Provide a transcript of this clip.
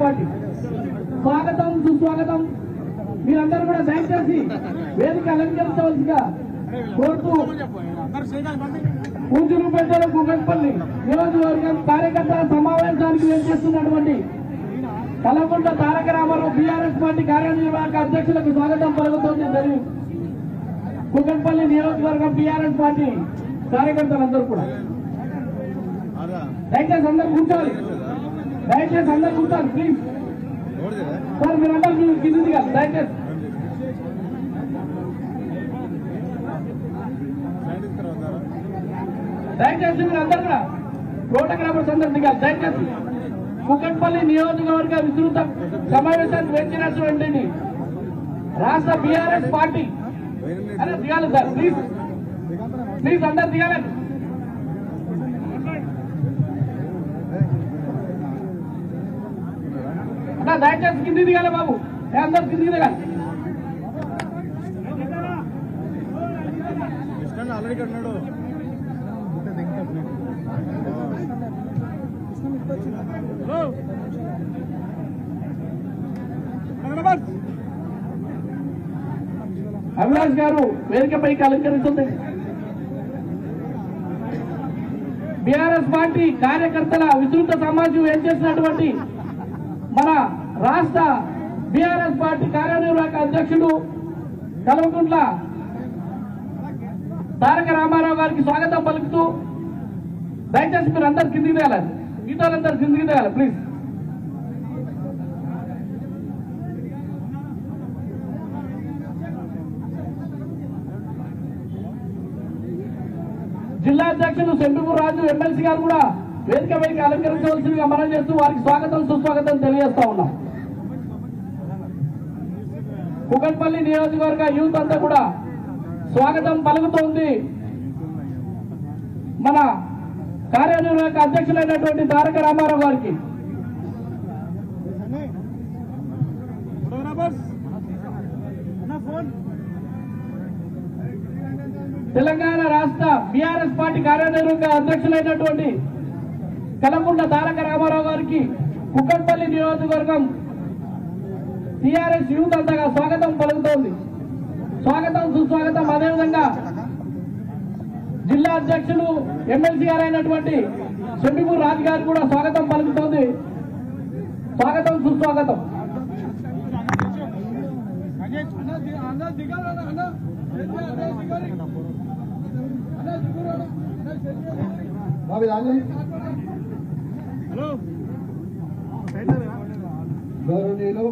Party. స్వాగతం సుస్వాగతం. మీరందరూ కూడా దయచేసి వేదిక అలంకరించవలసిగా కోరుతూ పూజలు పెద్దలు గుమ్మపల్లి నియోజకవర్గం కార్యకర్తల సమావేశానికి చేస్తున్నటువంటి కలకుంట తారక రామారావు బీఆర్ఎస్ పార్టీ కార్యనిర్వాహక అధ్యక్షులకు స్వాగతం పలుకుతోంది. తెలియదు కుకట్పల్లి నియోజకవర్గం బీఆర్ఎస్ పార్టీ కార్యకర్తలందరూ కూడా. దయచేసి అందరూ కూర్చోవాలి. దయచేసి అందరు కూర్చోండి ప్లీజ్ సార్ మీరందరూ మీరు కింది దిగాలి దయచేసి. దయచేసి మీరు అందరు కూడా ఫోటోగ్రాఫర్స్ అందరు దిగాలి దయచేసి. కుకట్పల్లి నియోజకవర్గ విస్తృత సమావేశానికి వచ్చినటువంటి రాష్ట్ర బీఆర్ఎస్ పార్టీ. అదే దిగాలి సార్ ప్లీజ్ ప్లీజ్ అందరు దిగాలండి. దయచేసి కింది దిగాలి బాబు. అందరు కిందికి దిగాలి. అవినాష్ గారు వేదికపైకి అలంకరిస్తుంది బీఆర్ఎస్ పార్టీ కార్యకర్తల విస్తృత సమాజం ఏం చేసినటువంటి మన రాష్ట్ర బీఆర్ఎస్ పార్టీ కార్యనిర్వాహక అధ్యక్షుడు కల్వకుంట్ల తారక రామారావు గారికి స్వాగతం పలుకుతూ దయచేసి మీరు అందరు కిందికి దిగాలి మీతో అందరు కిందికి దిగాలి ప్లీజ్ జిల్లా అధ్యక్షులు సెంటుమూరు రాజు ఎమ్మెల్సీ గారు కూడా వేదిక వేదిక అలంకరించవలసిందిగా మనం చేస్తూ వారికి స్వాగతం సుస్వాగతం తెలియజేస్తా ఉన్నాం. కుకట్పల్లి నియోజకవర్గ యూత్ అంతా కూడా స్వాగతం పలుకుతోంది. మన కార్యనిర్వాహక అధ్యక్షులైనటువంటి తారక రామారావు గారికి. తెలంగాణ రాష్ట్ర బీఆర్ఎస్ పార్టీ కార్యనిర్వాహక అధ్యక్షులైనటువంటి కలకుండ తారక రామారావు గారికి కుక్కట్పల్లి నియోజకవర్గం టీఆర్ఎస్ యూత్ అంతగా స్వాగతం పలుకుతోంది. స్వాగతం సుస్వాగతం. అదేవిధంగా జిల్లా అధ్యక్షులు ఎమ్మెల్సీ గారైనటువంటి సెంటిపూర్ రాజు గారు కూడా స్వాగతం పలుకుతోంది. స్వాగతం సుస్వాగతం. గౌరవనీయులు